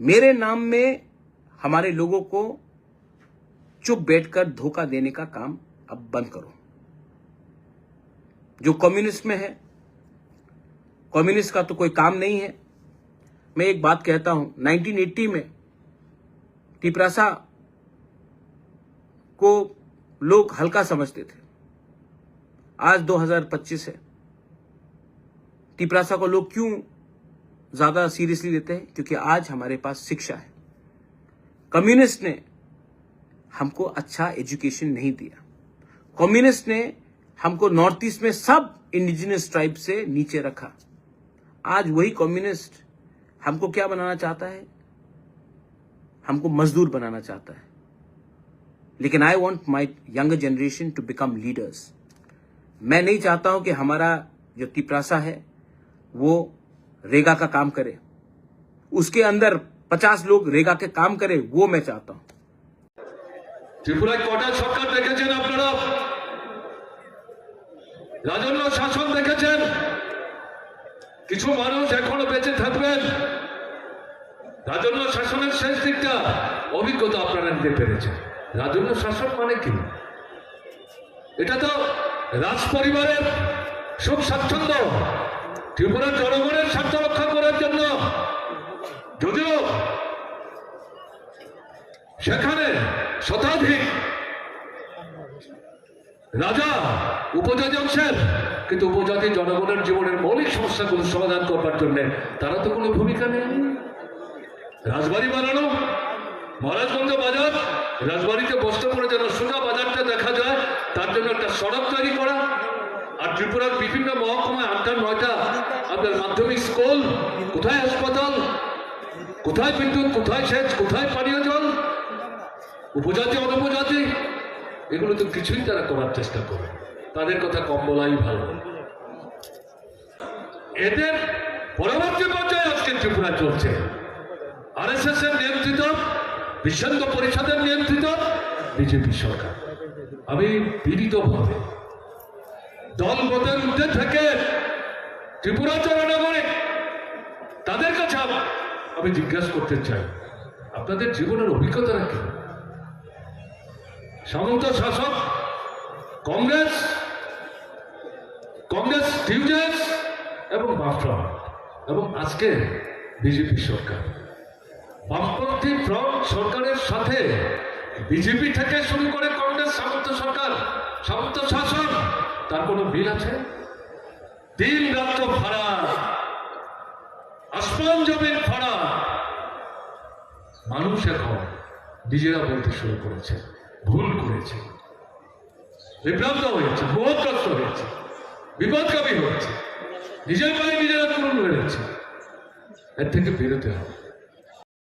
मेरे नाम में हमारे लोगों को चुप बैठकर धोखा देने का काम अब बंद करो। जो कम्युनिस्ट में है कम्युनिस्ट का तो कोई काम नहीं है। मैं एक बात कहता हूँ 1980 में टिपरासा को लोग हल्का समझते थे। आज 2025 है। टिपरासा को लोग क्यों ज़्यादा सीरियसली लेते हैं, क्योंकि आज हमारे पास शिक्षा है। कम्युनिस्ट ने हमको अच्छा एजुकेशन नहीं दिया। कम्युनिस्ट ने हमको नॉर्थ ईस्ट में सब इंडिजिनस ट्राइब से नीचे रखा। आज वही कम्युनिस्ट हमको क्या बनाना चाहता है? हमको मजदूर बनाना चाहता है। लेकिन I want my younger generation to become leaders मैं नहीं चाहता हूँ कि हमारा जो तिपरासा है, वो रेगा का काम करे उसके अंदर पचास लोग रेगा के काम करे वो मैं चाहता हूं ত্রিপুরায় কটা সরকার দেখেছেন আপনারা রাজন্য শাসন দেখেছেন কিছু মানুষ এখনো বেঁচে থাকবেন রাজন্য শাসনের শেষ দিকটা অভিজ্ঞতা আপনারা নিতে পেরেছেন রাজন্য শাসন মানে কি এটা তো রাজ পরিবারের সুখ স্বাচ্ছন্দ্য ত্রিপুরার জনগণের সেখানে শতাধিক রাজা উপজাতি অংশের, কিন্তু উপজাতি জনগণের জীবনের মৌলিক সমস্যাগুলো সমাধান করবার জন্য তারা তো কোনো ভূমিকা নেই রাজবাড়ি বানানো, মহারাজগঞ্জ বাজার, রাজবাড়িতে বসতে পড়ে যেন সোজা বাজারটা দেখা যায়, তার জন্য একটা সড়ক তৈরি করা, আর ত্রিপুরার বিভিন্ন মহকুমায় আটটা, নয়টা আপনার মাধ্যমিক স্কুল, কোথায় হাসপাতাল, কোথায় বিদ্যুৎ, কোথায় সেচ, কোথায় পানীয় জল উপজাতি, অনুপজাতি, এগুলো তো কিছুই তারা করার চেষ্টা করে। তাদের কথা কম বলাই ভালো। এদের পরবর্তী পর্যায়ে আজকে ত্রিপুরা চলছে। আর এস এস এর নিয়ন্ত্রিত বিশ্বন্ধ পরিষদের নিয়ন্ত্রিত বিজেপি সরকার। আমি পীড়িতভাবে দলগতের ঊর্ধ্বে থেকে ত্রিপুরা জনগণে তাদের কাছে আম- আমি জিজ্ঞাসা করতে চাই, আপনাদের জীবনের অভিজ্ঞতাটা কি? সামন্ত শাসক, কংগ্রেস কংগ্রেস ডিভিজেন্স এবং বামফ্রন্ট এবং আজকে বিজেপি সরকার। বামপন্থী ফ্রন্ট সরকারের সাথে বিজেপি থেকে শুরু করে কংগ্রেস, সামন্ত সরকার, সামন্ত শাসন, তার কোনো মিল আছে? দিন রাত্র ভাড়া, আসমান জমির ভাড়া। মানুষ এখন নিজেরা বলতে শুরু করেছে। ভুল করেছে বিভ্রান্ত হয়েছে মোহগ্রস্ত হয়েছে, বিপদগামী হয়েছে। নিজের পায়ে নিজেরা পূরণ হয়েছে এর থেকে বেরোতে হবে।